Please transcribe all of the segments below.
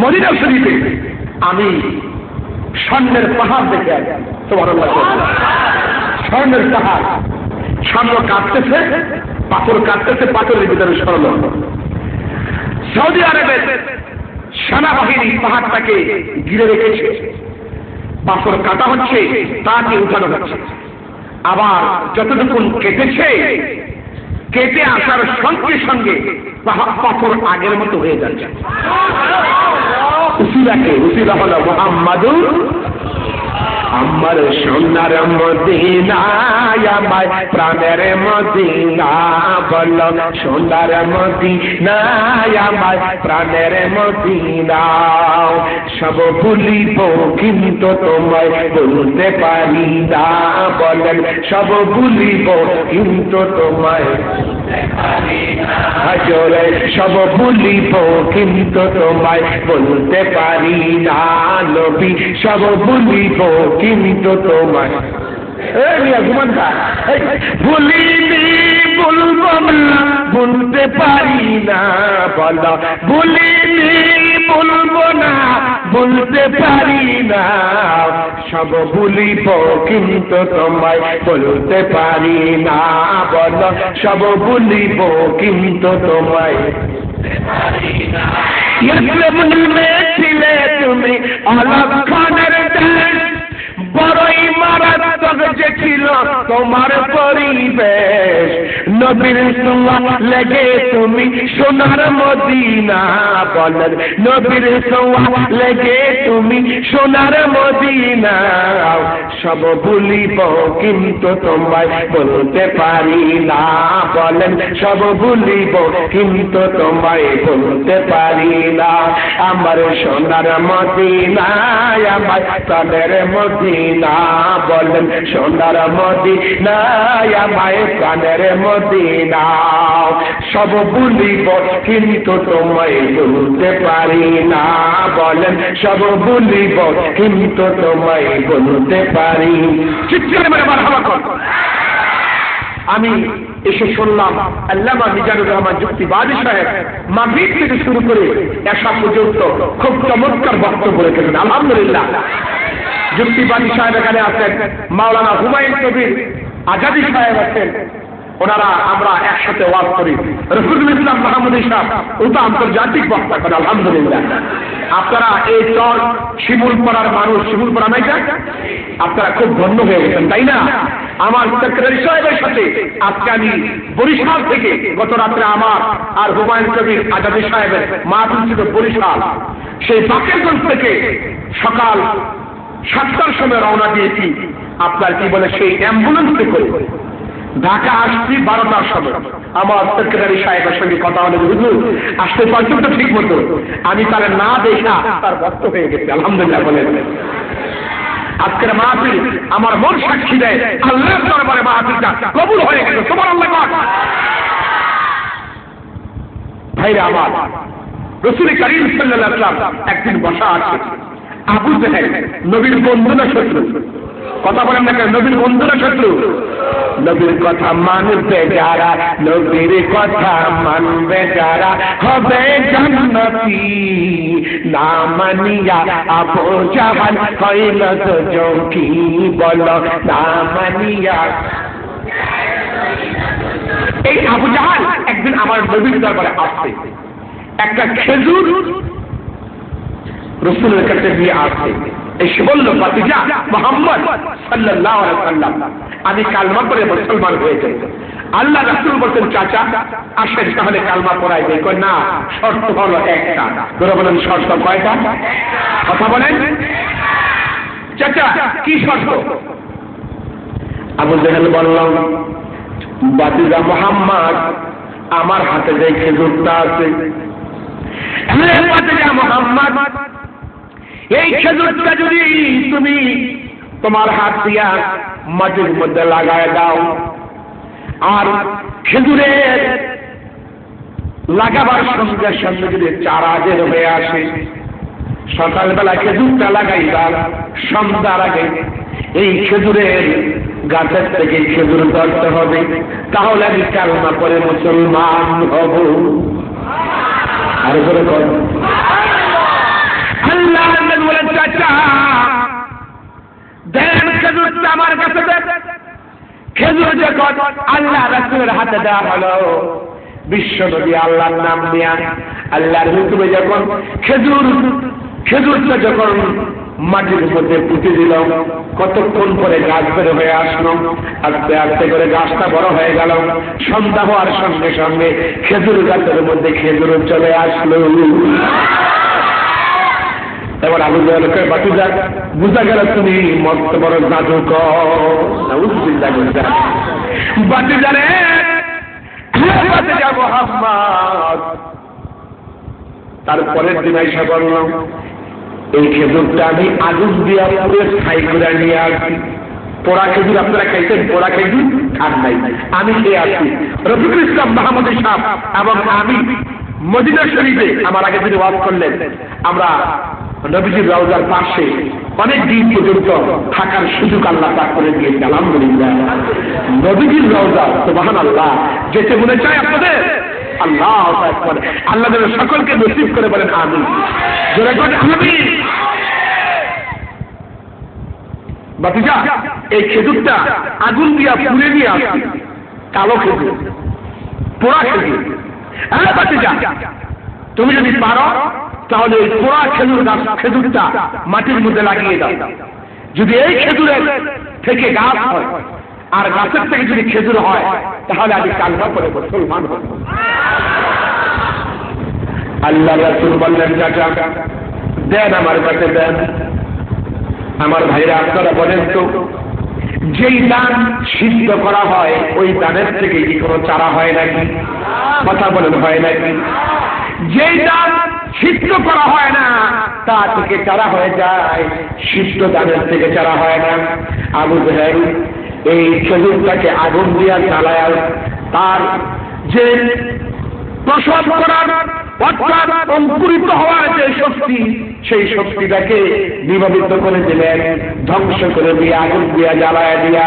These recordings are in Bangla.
মদিনা শরীফে আমি স্বর্ণের পাহাড় দেখে তোমার স্বর্ণের পাহাড়। স্বর্ণ কাটতেছে পাথর কাটতেছে পাথরের ভিতরে স্বর্ণ। সৌদি আরবের সেনাবাহিনী পাহাড়টাকে ঘিরে রেখেছে। পাথর কাটা হচ্ছে, তাকে উঠানো হচ্ছে। আবার যতটুকু কেটেছে, কেটে আসার সঙ্গে সঙ্গে পাথর আগের মতো হয়ে যাচ্ছে। উসিলাকে উসিলা হলো মোহাম্মদুর আমার সোনার মদিনায় প্রাণের মদিনা বল, সোনার মদিনায় প্রাণের মদিনা। সব ভুলিব কিন্তু তোমায় বলতে পারি না, বলেন, সব ভুলিব কিন্তু তোমায় হাজরে, সব ভুলিব কিন্তু তোমায় বলতে পারি না, নবী, সব ভুলিব কিন্তু তোমায়। এই মিয়া, ঘুমান খা। ভুলিনি বলব না, বলতে পারি না, বলো। ভুলিনি বলব না, বলতে পারি না। সব ভুলিব কিন্তু তোমায়, বলতে পারি না, বলো। সব ভুলিব কিন্তু তোমায়। ইসলামে ছিলে তুমি অলক খানের দেশ। বড়ই মারাত্মক যে ছিল তোমার পরিবেশ। নবীর সোয়া লেগে তুমি সোনার মদিনা বলেন। নবীর সোয়া লেগে তুমি সোনার মদিনা। সব ভুলিব কিন্তু তোমায় বলতে পারি না বলেন। সব ভুলিব কিন্তু তোমায় বলতে পারি না। আমার সোনার মদিনায় আমার প্রাণের মদিনা বলেন। সোনার মদিনায় আমার প্রাণের মদিনা সব ভুলিব কিন্তু তোমায় বলতে পারি না। বলেন, সব ভুলিব কিন্তু তোমায় বলতে পারি। আমি এসে শুনলাম, আল্লামা মিজানুর রহমান যুক্তিবাদী সাহেব মাগরিব থেকে শুরু করে এসা পর্যন্ত খুব চমৎকার বক্তব্য রেখেছেন, আলহামদুলিল্লাহ। যুক্তিবাদী সাহেব এখানে আছেন, মাওলানা হুমায়ুন কবির আজাদি সাহেব আছেন ওনারা আমরা একসাথে ওয়াজ করি। রসুল ইসলাম মাহমুদ সাহেব ও তো আন্তর্জাতিক বক্তা করে আলহামদুলিল্লাহ। আপনারা এই চর শিমুলপাড়ার মানুষ শিমুলপাড়া নাই? আপনারা খুব ধন্য হয়ে গেছেন, তাই না? আমার সেক্রেটারি সাহেবের সাথে আজকে আমি বরিশাল থেকে গত রাত্রে আমার আর হুমায়ুন কবির, আজাদি সাহেবের মা ছিল বরিশাল। সেই বাকেরগঞ্জ থেকে সকাল সাতটার সময় রওনা দিয়েছি। আপনার কি বলে সেই অ্যাম্বুলেন্সে করে ঢাকা আসছি বারোটার সময় আমার সেক্রেটারি সাহেবের সঙ্গে কথা হলে হুজুর, আসতে পারছেন তো ঠিক মতো। আমি তার না দেখা, তার ভক্ত হয়ে গেছে, আলহামদুলিল্লাহ বলে আজকের মাহফিল আমার মন সাক্ষী দেয়। আল্লাহর দরবারে মাহফিলটা কবুল হয়ে গেছে তোমার আল্লাহ। ভাইরা আমার, রসুল করিম সাল্লাল্লাহু একদিন বসা আছে। আবু জাহেল, নবীর বন্ধু না শত্রু। কথা বলেন না নবীর বন্ধু না শত্রু। নবীর কথা মানবে যারা, নবীর কথা মানবে যারা, হবে জান্নাতি। না মানিয়া আবু জাহাল কইল তো জঙ্কি বল, না মানিয়া। এই আবু জাহাল একদিন আমার নবীর দরবারে আসছে। একটা খেজুর রসুলের কাছে দিয়ে আসছে। এসে বলল পাতিজা মোহাম্মদ সাল্লাহ সাল্লাম আমি কালমা করে মুসলমান হয়ে যাই। আল্লাহ রাসুল বলছেন, চাচা, আসেন, তাহলে কালমা পড়াই দেয় কই না, শর্ত হলো একটা। ধরে বলেন, শর্ত কয়টা? কথা বলেন। চাচা, কি শর্ত? আবু জাহেল বললাম বাতিজা মোহাম্মদ, আমার হাতে যে খেজুরটা আছে মোহাম্মদ এই খেজুরটা যদি তুমি তোমার হাত দিয়া মাটির মধ্যে লাগায় দাও, আর খেজুরের লাগাবার সঙ্গে সঙ্গে যদি চারা বের হয়ে আসে, সকালবেলা খেজুরটা লাগাইবা সন্ধ্যার আগে এই খেজুরের গাছের থেকে খেজুর ধরতে হবে, তাহলে আমি কালমা করে মুসলমান হব। আর করে। আল্লাহ চাচা দেন খেজুরটা আমার কাছে দেন খেজুর যখন আল্লাহ রাসূলের হাতে দেওয়া হলো। বিশ্ব নবী আল্লাহর নাম নিয়া আল্লাহর হুকুমে যখন খেজুর, খেজুরটা যখন মাটির মধ্যে পুঁতে দিল, কতক্ষণ পরে গাছ বের হয়ে আসলো, আস্তে আস্তে করে গাছটা বড় হয়ে গেল। সন্ধ্যা হওয়ার সঙ্গে সঙ্গে খেজুর গাছের মধ্যে খেজুর চলে আসলো। এবার আবু জাহেলকে বাকি যাক। বুঝা গেল তুমি মস্ত বড় জাদুক জানে তারপরের দিন এসে বললাম, এই খেজুরটা আমি আগুন দিয়া পুরো ছাই করে নিয়ে আসি। পোড়া খেজুর আপনারা খাইছেন? পোড়া খেজুর? খান নাই। আমি খেয়ে আসি। রফিকুল ইসলাম মাহমুদ সাহ এবং আমি মদিনা শরীফে আমার আগে যিনি ওয়াজ করলেন। আমরা নবীজির রওজার পাশে অনেক দিন পর্যন্ত থাকার সুযোগ আল্লাহ পাক করে দিয়েছে আলহামদুলিল্লাহ। নবীজির রওজা সুবহান আল্লাহ যেতে মনে চায় আপনাদের? আল্লাহ। আল্লাহ যেন সকলকে নসিব করে বলেন আমি বাতিজা এই খেজুরটা আগুন দিয়া পুড়ে নিয়ে আসি। কালো খেজুর, পোড়া খেজুর। হ্যাঁ বাতিজা তুমি যদি পারো তাহলে ওই পোড়া খেজুর গাছ খেজুরটা মাটির মধ্যে লাগিয়ে দাও। যদি এই খেজুরের থেকে গাছ হয়, আর গাছের থেকে যদি খেজুর হয়, তাহলে আমি কালবা করে মুসলমান হব। আল্লাহ রাসুল বললেন, চাচা, দেন আমার কাছে দেন। আমার ভাইরা আপনারা বলেন তো, যেই দান সিদ্ধ করা হয়, ওই দানের থেকে কি কোনো চারা হয় নাকি? কথা বলেন, হয় নাকি? যেই দান সিদ্ধ করা হয় না। তা থেকে চারা হয়ে যায়, সিদ্ধ দানের থেকে চারা হয় না। আবু জাহেল এই খেজুরটাকে আগুন দিয়া জ্বালায়। তার যে প্রসব করার অর্থাৎ অঙ্কুরিত হওয়ার যে শক্তি, সেই শক্তিটাকে নিবাবিত করে দিলেন, ধ্বংস করে দিয়ে আগুন দিয়া, জ্বালায় দিয়া,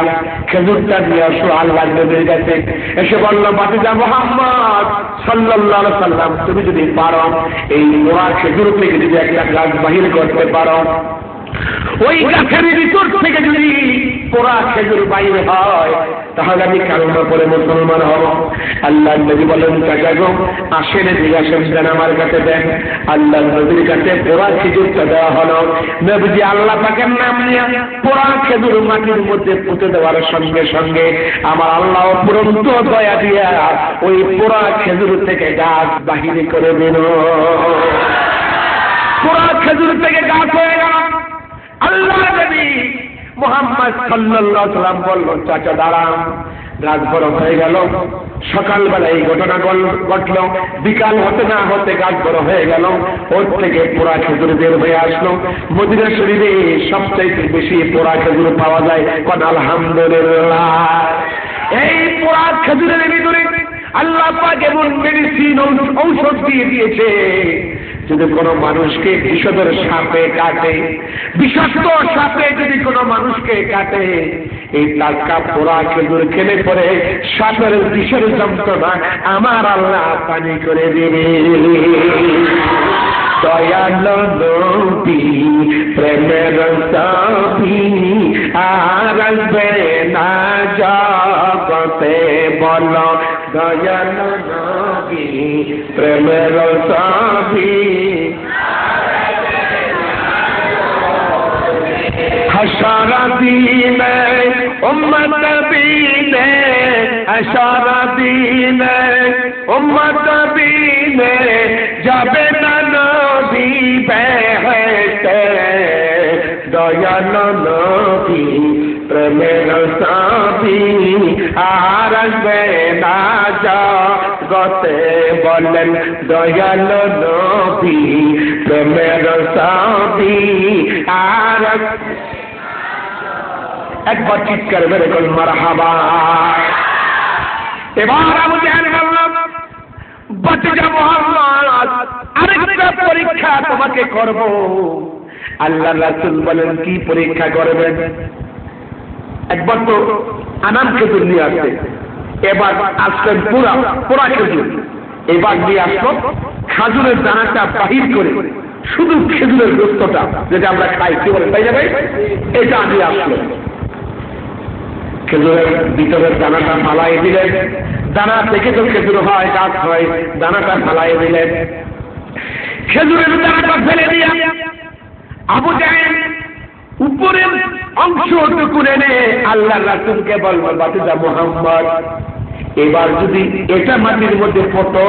খেজুরটা দিয়া সোহাল নবীর কাছে এসে বলল, বাতিজা মোহাম্মদ সাল্লাহ সাল্লাম তুমি যদি পারো, এই মোড়া খেজুর থেকে যদি একটা গাছ বাহির করতে পারো ওই গাছের ভিতর থেকে যদি পোড়া খেজুর বাইরে হয়, তাহলে আমি কারণা পরে মুসলমান হব? আল্লাহ নবী বলেন কাকা গো, আসেন আসেন দেন আমার কাছে দেন। আল্লাহ নবীর কাছে পোড়া খেজুরটা দেওয়া হলো। নবীজি আল্লাহ পাকের নাম নিয়ে পোড়া খেজুর মাটির মধ্যে পুঁতে দেওয়ার সঙ্গে সঙ্গে আমার আল্লাহ পুরন্ত দয়া দিয়া ওই পোড়া খেজুর থেকে গাছ বাহিরে করে দিল। পোড়া খেজুর থেকে গাছ হয়ে গেল। আল্লাহ নবী মোহাম্মদ সাল্লাল্লাহু সাল্লাম বলল, চাচা দাঁড়ান রাত বড় হয়ে গেল। সকালবেলা এই ঘটনা ঘটল। বিকাল হতে না হতে গাছ বড় হয়ে গেল। ওর থেকে পোড়া খেজুর বের হয়ে আসলো। মদিনা শরীরে সবচাইতে বেশি পোড়া খেজুর পাওয়া যায় কোন আলহামদুলিল্লাহ। এই পোড়া খেজুরের ভিতরে আল্লাহ পাক এমন মেডিসিন ঔষধ দিয়ে দিয়েছে। যদি কোনো মানুষকে বিষদের সাপে কাটে, বিষাক্ত সাপে যদি কোনো মানুষকে কাটে, এই টাটকা পোড়া খেজুর খেলে পরে সাপের বিষের যন্ত্রণা আমার আল্লাহ পানি করে দেবে। ప్రేమ రసాభి اشارہ دین امت دین اشارہ دین امت جب نانا بھی প্রেমের সাবি আর আসবে না বলেন, দয়াল নবী প্রেমের সাবি আর একবার চিৎকার মেরে বল মারহাবা। এবার আমি জানি বাচ্চা মোহাম্মদ আরেকটা পরীক্ষা তোমাকে করব। আল্লাহ রাসূল বলেন, কি পরীক্ষা করবেন? একবার তো আনাম খেজুর নিয়ে আসছে এবার আসলেন পুরা পুরা খেজুর। এবার নিয়ে আসলো খাজুরের দানাটা বাহির করে, শুধু খেজুরের গোস্তটা যেটা আমরা খাই, কি বলে তাই ভাই? এটা আমি আসলো। খেজুরের ভিতরের দানাটা ফালাই দিলেন। দানা থেকে তো খেজুর হয়, গাছ হয়, দানাটা ফালাই দিলেন। খেজুরের দানাটা ফেলে দিয়ে আবু জাহেল উপরের অংশটুকু এনে আল্লাহ রাসুলকে বলব বাতিজা মোহাম্মদ, এবার যদি এটা মাটির মধ্যে ফটো,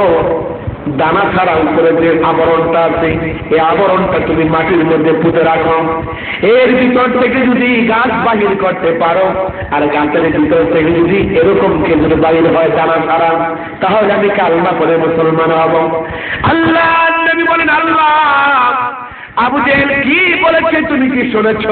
দানা ছাড়া উপরে যে আবরণটা আছে, এই আবরণটা তুমি মাটির মধ্যে পুঁতে রাখো। এর ভিতর থেকে যদি গাছ বাহির করতে পারো, আর গাছের ভিতর থেকে যদি এরকম খেজুর বাহির হয় দানা ছাড়া, তাহলে আমি কালমা করে মুসলমান হব। আল্লাহ বলেন, আল্লাহ আবু জেহেল কি বলেছে তুমি কি শুনেছ?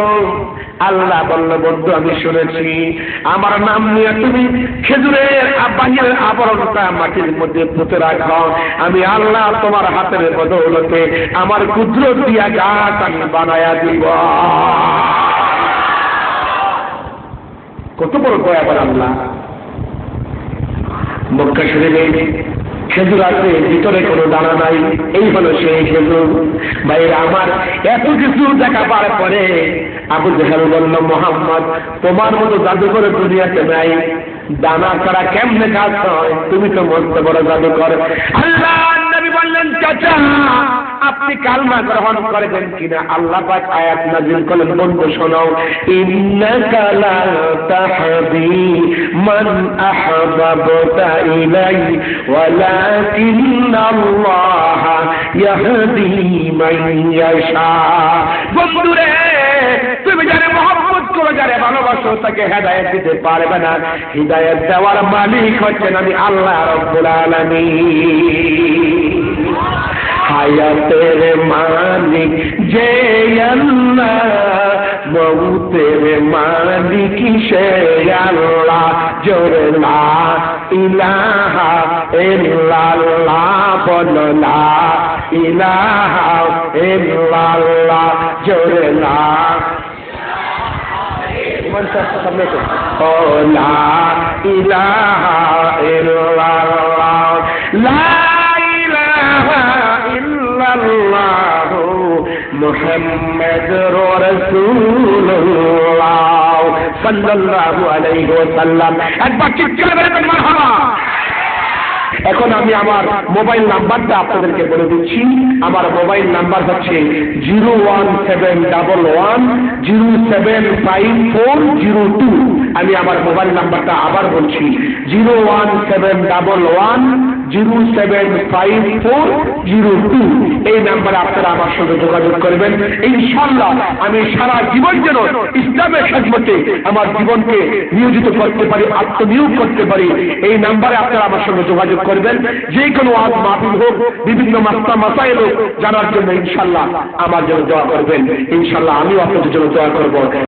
আল্লাহ বলল বন্ধু আমি শুনেছি। আমার নাম নিয়ে তুমি খেজুরের বাহিরের আবরণটা মাটির মধ্যে পুঁতে রাখো। আমি আল্লাহ তোমার হাতের বদৌলতে আমার কুদরত দিয়া গাছ আমি বানায়া দিব। কত বড় দয়াবার আল্লাহ। মক্কা শরীরে খেজুর আছে, ভিতরে কোনো দানা নাই। এই হলো সেই খেজুর। ভাইরা আমার এত কিছু দেখা পাওয়ার পরে আবু জেহাল বলল, মোহাম্মদ, তোমার মতো জাদুঘরের দুনিয়াতে নাই। দানা ছাড়া কেমনে কাজ হয়? তুমি তো মস্ত বড় জাদুকর। আল্লাহ নবী বললেন, চাচা, আপনি কালমা গ্রহণ করবেন কিনা? আল্লাহ পাক আয়াত নাজিল করলেন। বন্ধু, শোনাও। ইন্নাকা লা তাহদি মান আহবাবতা ইলাই ওয়ালাকিন আল্লাহ ইয়াহদি মান ইয়াশা। বন্ধুরে, তুমি যারে করে যারে ভালোবাসো, তাকে হেদায়েত দিতে পারবে না। হিদায়াত দেওয়ার মালিক হচ্ছেন আমি আল্লাহ রব্বুল আলামিন। হায়াতের মালিক, যে আল্লাহ, মৌতের মালিক, সে আল্লাহ। জোরে লা ইলাহা ইল্লাল্লাহ বলো লা ইলাহা ইল্লাল্লাহ। জোরে লা ও লা ইলাহা ইল্লাল্লাহ লা ইলাহা ইল্লাল্লাহ মুহাম্মাদুর রাসূলুল্লাহ সাল্লাল্লাহু আলাইহি এখন আমি আমার মোবাইল নাম্বারটা আপনাদেরকে বলে দিচ্ছি। আমার মোবাইল নাম্বার হচ্ছে zero one seven double one, zero seven five four zero two. আমি আমার মোবাইল নাম্বারটা আবার বলছি, zero one seven double one zero seven five four zero two. এই নাম্বারে আপনারা আমার সঙ্গে যোগাযোগ করবেন। ইনশাল্লাহ আমি সারা জীবন যেন ইসলামের খেদমতে আমার জীবনকে নিয়োজিত করতে পারি, আত্মনিয়োগ করতে পারি, এই নাম্বারে আপনারা আমার সঙ্গে যোগাযোগ করবেন। যে কোনো আজ মাহফিল হোক, বিভিন্ন মাস্তা মাসাইল হোক, জানার জন্য ইনশাল্লাহ আমার জন্য দোয়া করবেন। ইনশাল্লাহ আমিও আপনাদের জন্য দোয়া করব।